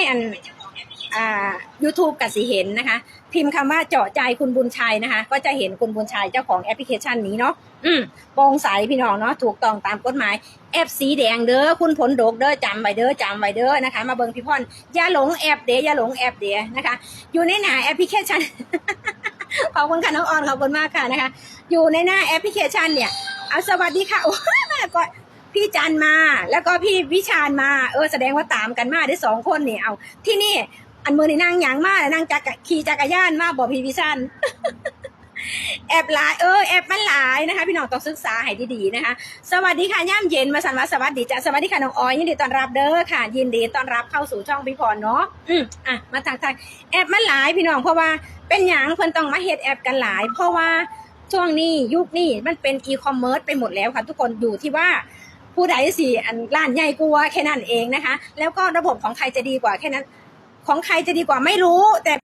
ให้อันอ่า YouTube กับสิเห็นนะคะ พิมพ์คำว่าเจาะใจคุณบุญชัยนะคะ ก็จะเห็นคุณบุญชัยเจ้าของแอปพลิเคชันนี้เนาะอืมโปร่งใสพี่น้องเนาะถูกต้องตามกฎหมายแอปสีแดงเด้อคุณผลโดกเด้อจำไว้เด้อจำไว้เด้อนะคะ มาเบิ่งพี่พรอย่าหลงแอปเด้ออย่าหลงแอปเด้อนะคะ อยู่ในหน้าแอปพลิเคชันขอบคุณค่ะน้องออนขอบคุณมากค่ะนะคะ อยู่ในหน้าแอปพลิเคชันเนี่ยเอาสวัสดีค่ะโอ้ยแม่ก็ พี่จันมาแล้วก็พี่วิชาญมาเออแสดงว่าตามกันมาได้สองคนนี่เอาที่นี่อันมือนี่นั่งหยางมานั่งจักขี่จักรยานมาบอกพี่วิชันแอบหลายเออแอบมันหลายนะคะ พี่น้องต้องศึกษาให้ดีๆนะคะ สวัสดีค่ะย่ามเย็นมาสันวัสวัสดีจ้ะสวัสดีค่ะน้องออยยินดีต้อนรับเด้อค่ะ ยินดีต้อนรับเข้าสู่ช่องพี่พรเนาะอืมอะมาทางทางแอบมันหลายพี่น้องเพราะว่าเป็นหยังเพิ่นต้องมาเฮ็ดแอปกันหลาย เพราะว่าช่วงนี้ยุคนี้มันเป็นอีคอมเมิร์ซไปหมดแล้วค่ะทุกคนอยู่ที่ว่า ผู้ใดสิอันล้านใหญ่กว่าแค่นั้นเองนะคะ แล้วก็ระบบของใครจะดีกว่าแค่นั้น ของใครจะดีกว่าไม่รู้แต่